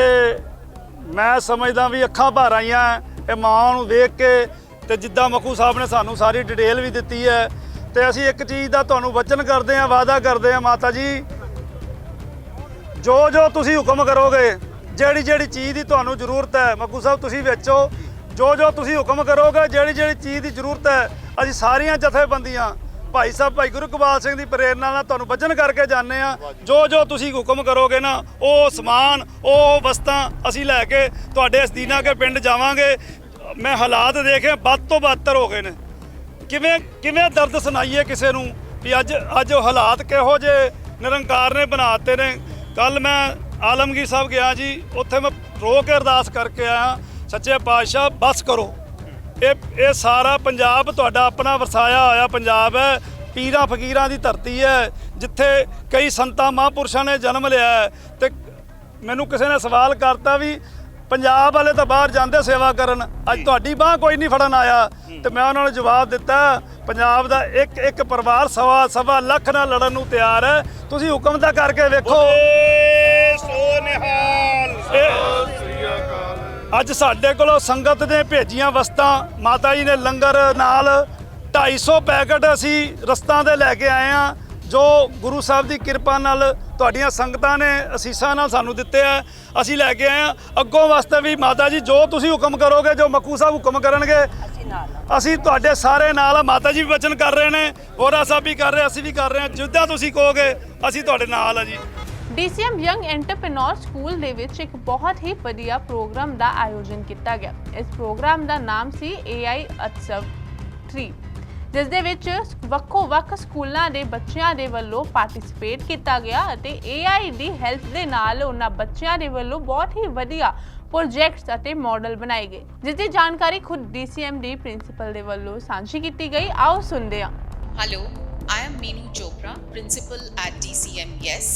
ਮੈਂ ਸਮਝਦਾ ਵੀ ਅੱਖਾਂ ਭਰ ਆਈਆਂ ਇਹ ਮਾਂ ਨੂੰ ਵੇਖ ਕੇ ਤੇ ਜਿੱਦਾਂ ਮਖੂ ਸਾਹਿਬ ਨੇ ਸਾਨੂੰ ਸਾਰੀ ਡਿਟੇਲ ਵੀ ਦਿੱਤੀ ਹੈ, ਤੇ ਅਸੀਂ ਇੱਕ ਚੀਜ਼ ਦਾ ਤੁਹਾਨੂੰ ਵਚਨ ਕਰਦੇ ਹਾਂ, ਵਾਅਦਾ ਕਰਦੇ ਹਾਂ ਮਾਤਾ ਜੀ। ਜੋ ਜੋ ਤੁਸੀਂ ਹੁਕਮ ਕਰੋਗੇ, ਜਿਹੜੀ ਜਿਹੜੀ ਚੀਜ਼ ਦੀ ਤੁਹਾਨੂੰ ਜ਼ਰੂਰਤ ਹੈ ਮੱਗੂ ਸਾਹਿਬ ਤੁਸੀਂ ਵੇਚੋ। ਜੋ ਜੋ ਤੁਸੀਂ ਹੁਕਮ ਕਰੋਗੇ, ਜਿਹੜੀ ਜਿਹੜੀ ਚੀਜ਼ ਦੀ ਜ਼ਰੂਰਤ ਹੈ, ਅਸੀਂ ਸਾਰੀਆਂ ਜਥੇਬੰਦੀਆਂ, ਭਾਈ ਸਾਹਿਬ, ਭਾਈ ਗੁਰੂ ਕਬਾਲ ਸਿੰਘ ਦੀ ਪ੍ਰੇਰਣਾ ਨਾਲ ਤੁਹਾਨੂੰ ਵਚਨ ਕਰਕੇ ਜਾਂਦੇ ਆ ਜੋ ਜੋ ਤੁਸੀਂ ਹੁਕਮ ਕਰੋਗੇ ਨਾ, ਉਹ ਸਮਾਨ, ਉਹ ਵਸਤਾਂ ਅਸੀਂ ਲੈ ਕੇ ਤੁਹਾਡੇ ਇਸ ਕੇ ਪਿੰਡ ਜਾਵਾਂਗੇ। ਮੈਂ ਹਾਲਾਤ ਦੇਖੇ, ਵੱਧ ਤੋਂ ਬੱਤਰ ਹੋ ਗਏ ਨੇ। ਕਿਵੇਂ ਕਿਵੇਂ ਦਰਦ ਸੁਣਾਈਏ ਕਿਸੇ ਨੂੰ ਵੀ ਅੱਜ ਅੱਜ ਉਹ ਹਾਲਾਤ ਕਿਹੋ ਜੇ ਨਿਰੰਕਾਰ ਨੇ ਬਣਾਤੇ ਨੇ। ਕੱਲ ਮੈਂ ਆਲਮਗੀਰ ਸਾਹਿਬ ਗਿਆ ਜੀ, ਉੱਥੇ ਮੈਂ ਰੋ ਕੇ ਅਰਦਾਸ ਕਰਕੇ ਆਇਆ, ਸੱਚੇ ਪਾਤਸ਼ਾਹ, ਬਸ ਕਰੋ। ਇਹ ਇਹ ਸਾਰਾ ਪੰਜਾਬ ਤੁਹਾਡਾ ਆਪਣਾ ਵਰਸਾਇਆ ਹੋਇਆ ਪੰਜਾਬ ਹੈ। ਪੀਰਾਂ ਫਕੀਰਾਂ ਦੀ ਧਰਤੀ ਹੈ, ਜਿੱਥੇ ਕਈ ਸੰਤਾਂ ਮਹਾਂਪੁਰਸ਼ਾਂ ਨੇ ਜਨਮ ਲਿਆ ਹੈ। ਤੇ ਮੈਨੂੰ ਕਿਸੇ ਨੇ ਸਵਾਲ ਕਰਤਾ ਵੀ ਪੰਜਾਬ ਵਾਲੇ ਤਾਂ ਬਾਹਰ ਜਾਂਦੇ ਸੇਵਾ ਕਰਨ। ਅੱਜ ਤੁਹਾਡੀ ਬਾਹ ਕੋਈ ਨਹੀਂ ਫੜਨ ਆਇਆ। ਤੇ ਮੈਂ ਉਹਨਾਂ ਨੂੰ ਜਵਾਬ ਦਿੱਤਾ ਪੰਜਾਬ ਦਾ ਇੱਕ ਇੱਕ ਪਰਿਵਾਰ ਸਵਾ ਸਵਾ ਲੱਖ ਨਾਲ ਲੜਨ ਨੂੰ ਤਿਆਰ ਹੈ। ਤੁਸੀਂ ਹੁਕਮ ਦਾ ਕਰਕੇ ਵੇਖੋ। ਸੋ ਨਿਹਾਲ। ਅੱਜ ਸਾਡੇ ਕੋਲੋਂ ਸੰਗਤ ਨੇ ਭੇਜੀਆਂ ਵਸਤਾਂ। ਮਾਤਾ ਜੀ ਨੇ ਲੰਗਰ ਨਾਲ 250 ਪੈਕਟ ਅਸੀਂ ਰਸਤਾਂ ਦੇ ਲੈ ਕੇ ਆਏ ਆ ਜੋ ਗੁਰੂ ਸਾਹਿਬ ਦੀ ਕਿਰਪਾ ਨਾਲ ਤੁਹਾਡੀਆਂ ਸੰਗਤਾਂ ਨੇ ਅਸੀਸਾਂ ਨਾਲ ਸਾਨੂੰ ਦਿੱਤੇ ਆ ਅਸੀਂ ਲੈ ਕੇ ਆਏ ਆ। ਅੱਗੋਂ ਵਾਸਤੇ ਵੀ ਮਾਤਾ ਜੀ ਜੋ ਤੁਸੀਂ ਹੁਕਮ ਕਰੋਗੇ ਜੋ ਮੱਕੂ ਸਾਹਿਬ ਹੁਕਮ ਕਰਨਗੇ ਅਸੀਂ ਤੁਹਾਡੇ ਸਾਰੇ ਨਾਲ ਆ। ਮਾਤਾ ਜੀ ਵੀ ਵਚਨ ਕਰ ਰਹੇ ਨੇ ਹੋਰਾ ਸਾਹਿਬ ਵੀ ਕਰ ਰਹੇ ਅਸੀਂ ਵੀ ਕਰ ਰਹੇ ਹਾਂ ਜਿੱਦਾਂ ਤੁਸੀਂ ਕਹੋਗੇ ਅਸੀਂ ਤੁਹਾਡੇ ਨਾਲ ਆ ਜੀ।
ਡੀਸੀਐਮ ਯੰਗ ਐਂਟਰਪ੍ਰੀਨੋਰ ਸਕੂਲ ਦੇ ਵਿੱਚ ਇੱਕ ਬਹੁਤ ਹੀ ਵਧੀਆ ਪ੍ਰੋਗਰਾਮ ਦਾ ਆਯੋਜਨ ਕੀਤਾ ਗਿਆ। ਇਸ ਪ੍ਰੋਗਰਾਮ ਦਾ ਨਾਮ ਸੀ AI ਉਤਸਵ 3 ਜਿਸ ਦੇ ਵਿੱਚ ਵੱਖੋ ਵੱਖ ਸਕੂਲਾਂ ਦੇ ਬੱਚਿਆਂ ਦੇ ਵੱਲੋਂ ਪਾਰਟਿਸਿਪੇਟ ਕੀਤਾ ਗਿਆ ਅਤੇ AI ਦੀ ਹੈਲਪ ਦੇ ਨਾਲ ਉਹਨਾਂ ਬੱਚਿਆਂ ਦੇ ਵੱਲੋਂ ਬਹੁਤ ਹੀ ਵਧੀਆ ਪ੍ਰੋਜੈਕਟਸ ਅਤੇ ਮਾਡਲ ਬਣਾਏ ਗਏ ਜਿਸ ਦੀ ਜਾਣਕਾਰੀ ਖੁਦ DCM ਦੀ ਪ੍ਰਿੰਸੀਪਲ ਦੇ ਵੱਲੋਂ ਸਾਂਝੀ ਕੀਤੀ ਗਈ ਆਓ ਸੁਣਦੇ ਹਾਂ
hello I am Meenu Chopra principal at DCM yes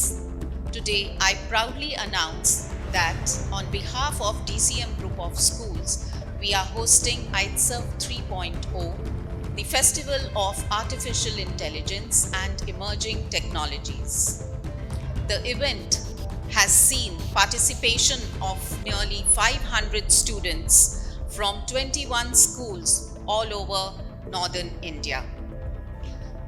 today I proudly announce that on behalf of DCM Group of Schools, we are hosting ITSERV 3.0 the Festival of Artificial Intelligence and Emerging Technologies. The event has seen participation of nearly 500 students from 21 schools all over northern India.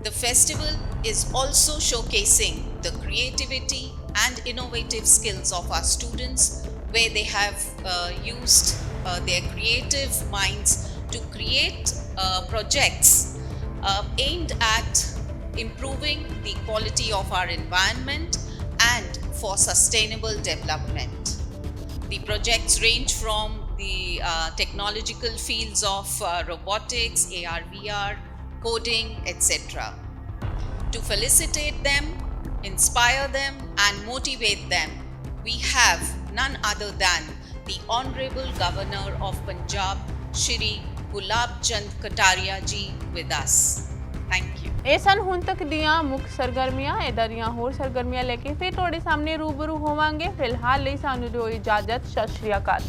The festival is also showcasing the creativity and innovative skills of our students, where they have uh, used uh, their creative minds to create uh, projects uh, aimed at improving the quality of our environment and for sustainable development. The projects range from the uh, technological fields of uh, robotics, AR, VR, coding, etc. To felicitate them, inspire them, and motivate them, we have none other than the Honorable Governor of Punjab, Shri Gulab Chand Kataria ji with us. Thank you.
ਇਹ ਸਨ ਹੁਣ ਤੱਕ ਦੀਆਂ ਮੁੱਖ ਸਰਗਰਮੀਆਂ ਇਦਾਂ ਦੀਆਂ ਹੋਰ ਸਰਗਰਮੀਆਂ ਲੈ ਕੇ ਫਿਰ ਤੁਹਾਡੇ ਸਾਹਮਣੇ ਰੂਬਰੂ ਹੋਵਾਂਗੇ ਫਿਲਹਾਲ ਲਈ ਸਾਨੂੰ ਦਿਓ ਇਜਾਜ਼ਤ ਸਤਿ ਸ਼੍ਰੀ ਅਕਾਲ